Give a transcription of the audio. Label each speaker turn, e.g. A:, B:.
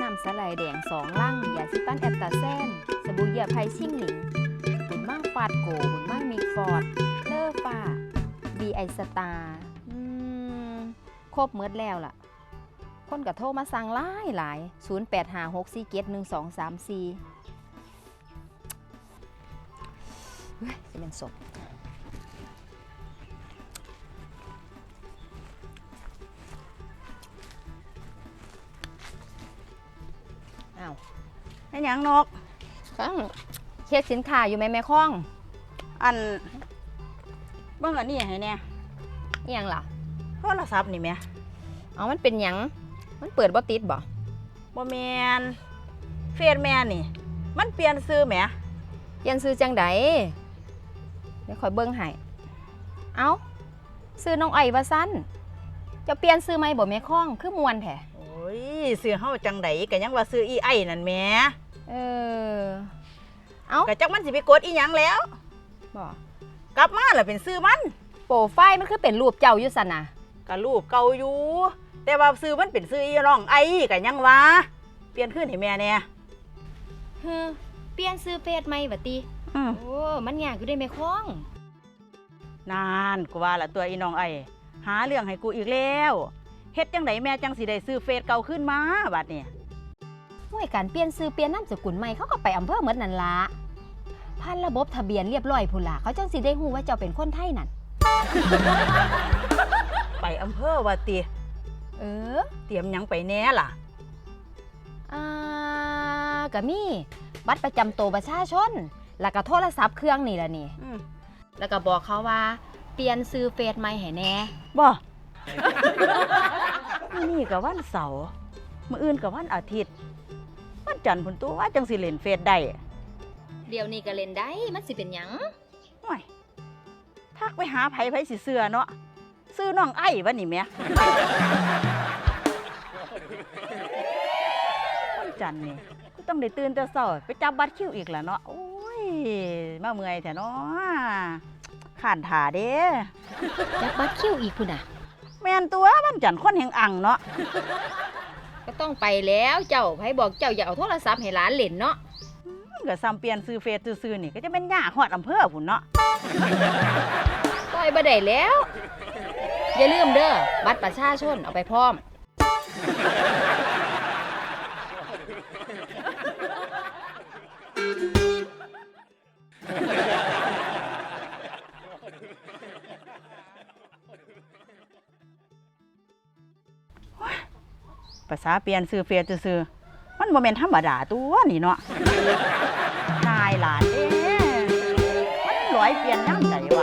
A: น้ำสไลด์แดงสองลังยาซิปันแอตตาแซนสบู่เหยื่อไผ่ชิ่งหลิงบุญมั่งฟาดโกบุญมั่งมิกฟอร์ดเลอฟ้าบีไอสตาร์อืมครบเมิดแล้วล่ะ คนก็โทรมาสั่งหลายหลาย0 8 5 6 4 7 1 2 3 4เฮ้ยจะเป็นศพาว
B: ไอ้หยังนก
A: ข้างเช็คสินค้าอยู่ไหมแม่ข้อง
B: อันเบิ่งอันนี้ให้แน่
A: อิหยังล่ะ
B: โทรศัพท์นี่แหม่
A: เอามันเป็นหยัง มันเปิดบ่ติดบ่
B: บ่แม่นเฟซแม่นี่ มันเปลี่ยนซื้อแหม
A: เปลี่ยนซื้อจังใดเดี๋ยวคอยเบิ่งให้เอาซื้อน้องไอ้ว่าสั้นจะเปลี่ยนซื้อไหมบ่แม่ข้องคือมวนแท้
B: โอ้ย ซื้อเฮาจังไดก็ยังว่าซื้ออีไอ้นั่นแหม
A: เออ เอา
B: ก็จักมันสิไปกดอีหยังแล้ว
A: บ่
B: กลับมาแล้วเป็นซื้อมัน
A: โปรไฟล์มันคือเป็นรูปเจ้าอยู่สั่นน่ะ
B: ก็รูปเก่าอยู่ แต่ว่าซื้อมันเป็นซื้ออีน้องไอ้ก็ยังว่าเปลี่ยนขึ้นให้แม่แน่
A: เฮ้อเปลี่ยนซื้อเฟซใหม่บัดติ
B: อืม
A: โอ้มันยากอยู่ได้แม่ข้อง
B: นานกูว่าละตัวอีน้องไอ้หาเรื่องให้กูอีกแล้ว เฮ็ดจังไดแม่จังสิได้ซื้อเฟซเก่าขึ้นมาบัดนี้
A: ห่วยการเปลี่ยนซื้อเปลี่ยนนามสกุลใหม่เขาก็ไปอำเภอเหมือนนั่นละพันระบบทะเบียนเรียบร้อยพุ่นล่ะเขาจังสิได้ฮู้ว่าเจ้าเป็นคนไทยนั่น
B: ไปอำเภอว่าติ
A: เออ
B: เตรียมหยังไปแน่ล่ะ
A: อ่าก็มีบัตรประจำตัวประชาชน แล้วก็โทรศัพท์เครื่องนี่ล่ะนี่
B: อืม
A: แล้วก็บอกเขาว่า เปลี่ยนซื้อเฟซใหม่ให้แหน่
B: บ่ มื้อนี้ก็วันเสาร์มื้ออื่นก็วันอาทิตย์ วันจันทร์พุ่นตัวว่าจังสิเล่นเฟซได้
A: เดี๋ยวนี้ก็เล่นได้มันสิเป็นหยัง
B: โอ้ยทักไปหาไผไผสิเสื้อเนาะซื้อน้องไอ้วะนี่แหม่วันจันทร์นี่กูต้องได้ตื่นแต่เช้าไปจับบัตรคิวอีกล่ะเนาะโอ้ยมาเมื่อยแท้เนาะข้านถ่าเด้
A: จักบัตรคิวอีกพุ่นน่ะ
B: แม่ นตัววันจันทร์คนแห่งอังเนาะ
A: ก็ต้องไปแล้วเจ้าไผบอกเจ้าอย่าเอาโทรศัพท์ให้หลานเล่นเนาะ
B: มันก็ซ้ำเปลี่ยนซื้อเฟซซื่อๆนี่ก็จะเป็นยากฮอดอำเภอพุ่นเนาะ
A: ปล่อยบ่ได้แล้ว อย่าลืมเด้อบัตรประชาชนเอาไปพร้อม
B: ภาษาเปลี่ยนซื้อเฟซซื่อมันบ่แม่นธรรมดาตัวนี่เนาะนายหลานเด้มันร้อยเปลี่ยนยามใด